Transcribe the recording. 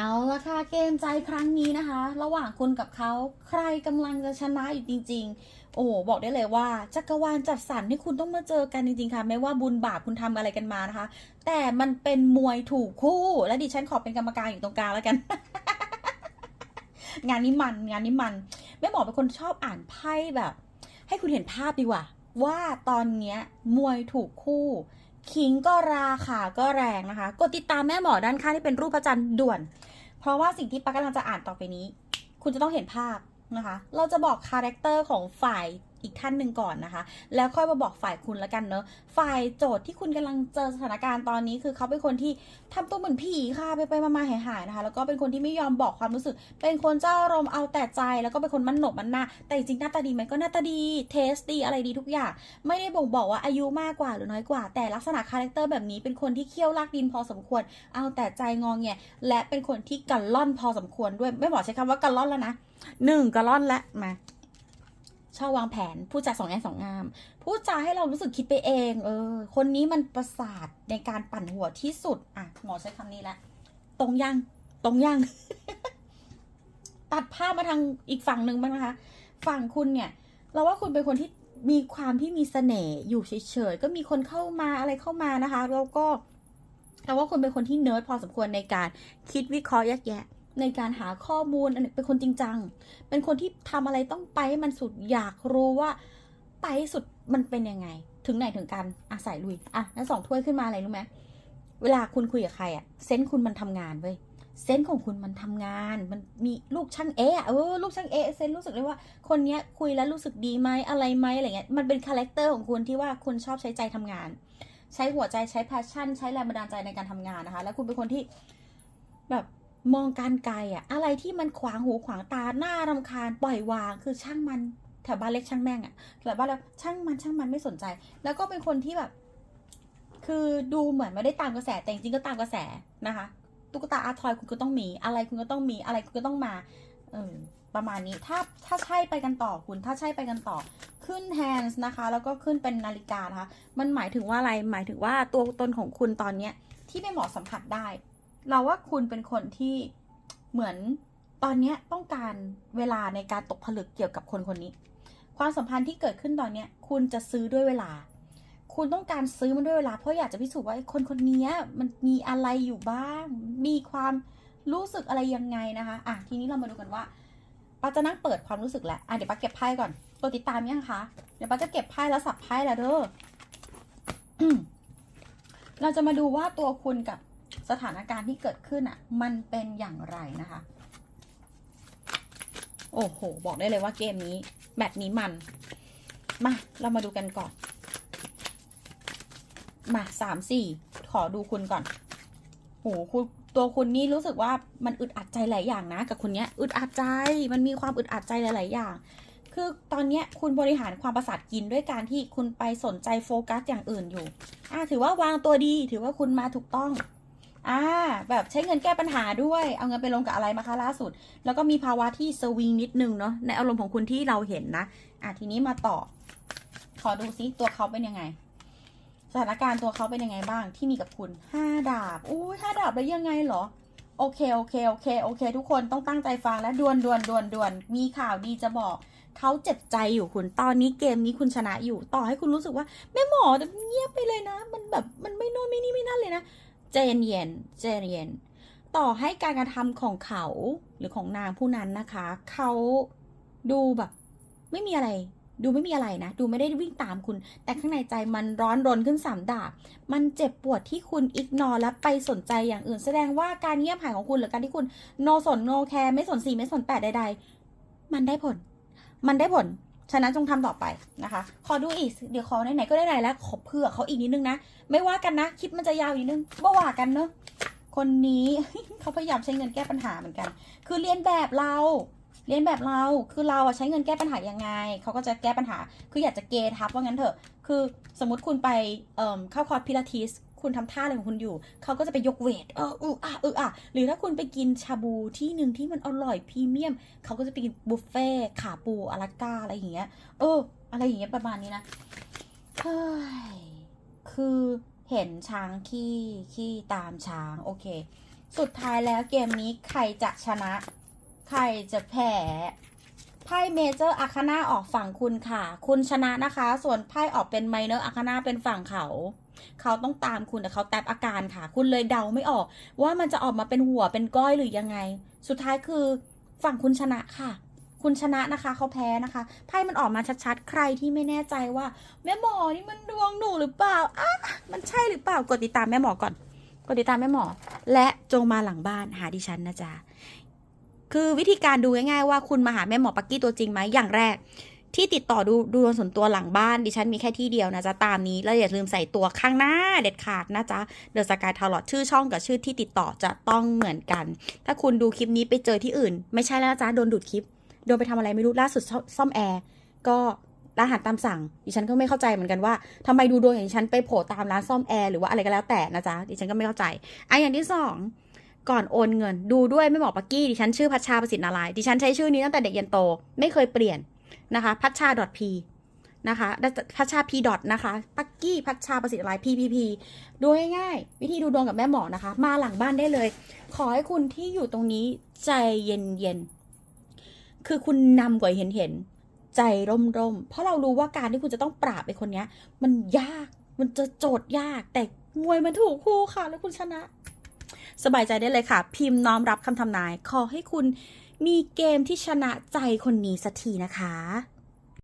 เอาละค่ะเกมใจครั้งนี้นะคะ ระหว่างคุณกับเขาใครกำลังจะชนะอยู่จริง ๆ โอ้โหบอกได้เลยว่าจักรวาลจัดสรรให้คุณต้องมาเจอกันจริงๆค่ะไม่ว่าบุญบาปคุณทำอะไรกันมานะคะ แต่มันเป็นมวยถูกคู่ และดิฉันขอเป็นกรรมการอยู่ตรงกลางแล้วกัน งานนี้มันงานนี้มันแม่หมอเป็นคนชอบอ่านไพ่แบบ ให้คุณเห็นภาพดีกว่า ว่าตอนเนี้ยมวยถูกคู่ ขิงก็ราคาก็แรงนะคะ กดติดตามแม่หมอด้านข้างที่เป็นรูปพระจันทร์ด่วน เพราะว่าสิ่งที่ปักกำลังจะอ่านต่อไปนี้ คุณจะต้องเห็นภาพนะคะ เราจะบอกคาแรคเตอร์ของฝ่าย อีกท่านหนึ่งก่อนนะคะ แล้วค่อยมาบอกฝ่ายคุณละกันเนอะฝ่ายโจทย์ที่คุณกำลังเจอสถานการณ์ตอนนี้ คือเขาเป็นคนที่ทำตัวเหมือนผีค่ะไปไปมามาหายหายๆนะคะ แล้วก็เป็นคนที่ไม่ยอมบอกความรู้สึก เป็นคนเจ้าอารมณ์เอาแต่ใจ แล้วก็เป็นคนมันหนกมันหน้าแต่จริงหน้าตาดีไหมก็หน้าตาดีเทสดีอะไรดีทุกอย่าง ไม่ได้บ่งบอกว่าอายุมากกว่าหรือน้อยกว่า แต่ลักษณะคาแรคเตอร์แบบนี้เป็นคนที่เคี่ยวลากดินพอสมควร เอาแต่ใจงองแงและเป็นคนที่กัลล่อนพอสมควรด้วย ไม่บอกใช้คำว่ากัลล่อนแล้วนะหนึ่งกัลล่อนและมา ชอบวางแผนพูดจาสองแง่สองงาม พูดจาให้เรารู้สึกคิดไปเอง เออ คนนี้มันประสาทในการปั่นหัวที่สุด อะ หมอใช้คำนี้แหละ ตรงยัง ตรงยัง ตัดภาพมาทางอีกฝั่งหนึ่งบ้างนะคะ ฝั่งคุณเนี่ย เราว่าคุณเป็นคนที่มีความที่มีเสน่ห์อยู่เฉยๆ ก็มีคนเข้ามาอะไรเข้ามานะคะ แล้วก็เราว่าคุณเป็นคนที่เนิร์ดพอสมควรในการคิดวิเคราะห์แยกแยะ ในการหาข้อมูลเป็นคนจริงจัง เป็นคนที่ทำอะไรต้องไปให้มันสุดอยากรู้ว่าไปสุดมันเป็นยังไง ถึงไหนถึงกันอะใส่ลุยอะแล้วสองถ้วยขึ้นมาอะไรรู้ไหมเวลาคุณคุยกับใครอะเซนส์คุณมันทำงานเว้ยเซนส์ของคุณมันทำงาน มันมีลูกช่างเอะเออลูกช่างเอะเซนรู้สึกเลยว่าคนเนี้ยคุยแล้วรู้สึกดีไหมอะไรไหมอะไรเงี้ยมันเป็นคาแรคเตอร์ของคุณที่ว่าคุณชอบใช้ใจทำงาน ใช้หัวใจใช้แพชชั่น ใช้แรงบันดาลใจในการทำงานนะคะ แล้วคุณเป็นคนที่แบบ มองการไกลอะอะไรที่มันขวางหูขวางตาหน้ารำคาญปล่อยวางคือช่างมันแถวบ้านเล็กช่างแม่งอะแถวบ้านเราช่างมันช่างมันไม่สนใจ แล้วก็เป็นคนที่แบบ คือดูเหมือนไม่ได้ตามกระแสแต่จริงก็ตามกระแสนะคะตุ๊กตาอาร์ทอยคุณก็ต้องมี อะไรคุณก็ต้องมีอะไรคุณก็ต้องมาเออประมาณนี้ถ้าถ้าใช่ไปกันต่อคุณ ถ้าใช่ไปกันต่อขึ้น hands นะคะ แล้วก็ขึ้นเป็นนาฬิกานะคะ มันหมายถึงว่าอะไรหมายถึงว่าตัวตนของคุณตอนเนี้ยที่ไม่เหมาะสัมผัสได้ เราว่าคุณเป็นคนที่เหมือนตอนนี้ต้องการเวลาในการตกผลึกเกี่ยวกับคนคนนี้ ความสัมพันธ์ที่เกิดขึ้นตอนนี้คุณจะซื้อด้วยเวลา คุณต้องการซื้อมันด้วยเวลาเพราะอยากจะพิสูจน์ว่าคนคนนี้มันมีอะไรอยู่บ้าง มีความรู้สึกอะไรยังไงนะคะอะทีนี้เรามาดูกันว่าป้าจะนั่งเปิดความรู้สึกแล้วอะเดี๋ยวป้าเก็บไพ่ก่อนกดติดตามยังคะ เดี๋ยวป้าจะเก็บไพ่แล้วสับไพ่แล้วเด้อเราจะมาดูว่าตัวคุณกับ สถานการณ์ที่เกิดขึ้นอะ มันเป็นอย่างไรนะคะ โอ้โห บอกได้เลยว่าเกมนี้ แบบนี้มัน มา เรามาดูกันก่อน มาสามสี่ขอดูคุณก่อนโหคุณตัวคุณนี่รู้สึกว่ามันอึดอัดใจหลายอย่างนะ กับคนเนี้ยอึดอัดใจ มันมีความอึดอัดใจหลาย ๆ อย่าง คือตอนเนี้ยคุณบริหารความประสาทกินด้วยการที่คุณไปสนใจโฟกัสอย่างอื่นอยู่ อ่าถือว่าวางตัวดี ถือว่าคุณมาถูกต้อง อ่าแบบใช้เงินแก้ปัญหาด้วย เอาเงินไปลงกับอะไรมาคะล่าสุด แล้วก็มีภาวะที่สวิงนิดนึงเนาะในอารมณ์ของคุณที่เราเห็นนะ อะทีนี้มาต่อ ขอดูซิตัวเขาเป็นยังไง สถานการณ์ตัวเขาเป็นยังไงบ้างที่มีกับคุณห้าดาบอุ้ยห้าดาบแล้วยังไงเหรอโอเคโอเคโอเคโอเค ทุกคนต้องตั้งใจฟังและดวนดวนดวนดวนมีข่าวดีจะบอกเขาเจ็บใจอยู่คุณตอนนี้เกมนี้คุณชนะอยู่ต่อให้คุณรู้สึกว่าแม่หมอเงียบไปเลยนะ มันแบบมันไม่โน่นไม่นี่ไม่นั่นเลยนะ ใจเย็นๆใจเย็น ต่อให้การกระทำของเขาหรือของนางผู้นั้นนะคะ เขาดูแบบ ไม่มีอะไร ดูไม่มีอะไรนะ ดูไม่ได้วิ่งตามคุณ แต่ข้างในใจมันร้อนรนขึ้นสามดาบ มันเจ็บปวดที่คุณอิกนอและไปสนใจอย่างอื่น แสดงว่าการเงียบหายของคุณหรือการที่คุณโนสนโนแคร์ไม่สนสีไม่สนแปดใด ๆ มันได้ผล มันได้ผล ฉะนั้นจงทำต่อไปนะคะ ขอดูอีก เดี๋ยวขอไหนๆก็ได้ไหนแล้ว ขอเผื่อเขาอีกนิดนึงนะ ไม่ว่ากันนะ คลิปมันจะยาวอีกนิดนึงบ่ว่ากันเนอะ คนนี้เขาพยายามใช้เงินแก้ปัญหาเหมือนกัน คือเรียนแบบเรา เรียนแบบเรา คือเราใช้เงินแก้ปัญหายังไง เขาก็จะแก้ปัญหา คืออยากจะเกทับว่างั้นเถอะ คือสมมติคุณไปเอ่มเข้าคอร์สพิลาทิส คุณทำท่าอะไรของคุณอยู่ เขาก็จะไปยกเวทเอออืออะอืออะหรือถ้าคุณไปกินชาบูที่หนึ่งที่มันอร่อยพรีเมียม เขาก็จะไปกินบุฟเฟ่ขาปูอลาสก้าอะไรอย่างเงี้ยเอออะไรอย่างเงี้ยประมาณนี้นะเฮ้ยคือเห็นช้างขี้ขี้ตามช้างโอเค สุดท้ายแล้วเกมนี้ใครจะชนะ ใครจะแพ้ ไพ่เมเจอร์อาคาน่าออกฝั่งคุณค่ะ คุณชนะนะคะ ส่วนไพ่ออกเป็นไมเนอร์อาคาน่าเป็นฝั่งเขา เขาต้องตามคุณแต่เขาแตบอาการค่ะ คุณเลยเดาไม่ออก ว่ามันจะออกมาเป็นหัวเป็นก้อยหรือยังไง สุดท้ายคือฝั่งคุณชนะค่ะ คุณชนะนะคะ เขาแพ้นะคะไพ่มันออกมาชัดๆ ใครที่ไม่แน่ใจว่า แม่หมอนี่มันดวงหนูหรือเปล่าอะมันใช่หรือเปล่ากดติดตามแม่หมอก่อนกดติดตามแม่หมอ และจงมาหลังบ้านหาดิฉันนะจ๊ะ คือวิธีการดูง่ายๆว่าคุณมาหาแม่หมอปักกี้ตัวจริงไหมอย่างแรก ที่ติดต่อดูดูดวงส่วนตัวหลังบ้านดิฉันมีแค่ที่เดียวนะจ๊ะตามนี้แล้วอย่าลืมใส่ตัวข้างหน้าเด็ดขาดนะจ๊ะเดอะสกายทาร์ลอชื่อช่องกับชื่อที่ติดต่อจะต้องเหมือนกัน ถ้าคุณดูคลิปนี้ไปเจอที่อื่น ไม่ใช่แล้วนะจ๊ะโดนดูดคลิปโดนไปทำอะไรไม่รู้ล่าสุดซ่อซ่อมแอร์ก็ร้านอาหารตามสั่ง ดิฉันก็ไม่เข้าใจเหมือนกันว่าทำไมดูดวงอย่างดิฉันไปโผล่ตามร้านซ่อมแอร์หรือว่าอะไรก็แล้วแต่นะจ๊ะดิฉันก็ไม่เข้าใจอะอย่างที่สอง ก่อนโอนเงิน ดูด้วยไม่บอกปักกี้ดิฉันชื่อพัชชาประสิทธิ์นาลายดิฉันใช้ชื่อนี้ตั้งแต่เด็กยันโต ไม่เคยเปลี่ยนนะคะพัชชา .p นะคะพัชชา p นะคะปักกี้พัชชาประสิทธิ์นาลายณ์ ppp ดูง่ายๆ วิธีดูดวงกับแม่หมอนะคะ มาหลังบ้านได้เลย ขอให้คุณที่อยู่ตรงนี้ใจเย็นๆคือคุณนำกว่าเห็นเห็นใจร่มร่มๆเพราะเรารู้ว่าการที่คุณจะต้องปราบไอ้คนเนี้ย มันยาก มันจะโจทย์ยาก แต่มวยมันถูกคู่ค่ะ แล้วคุณชนะ สบายใจได้เลยค่ะ พิมพ์น้อมรับคำทำนาย ขอให้คุณมีเกมที่ชนะใจคนนี้สักทีนะคะ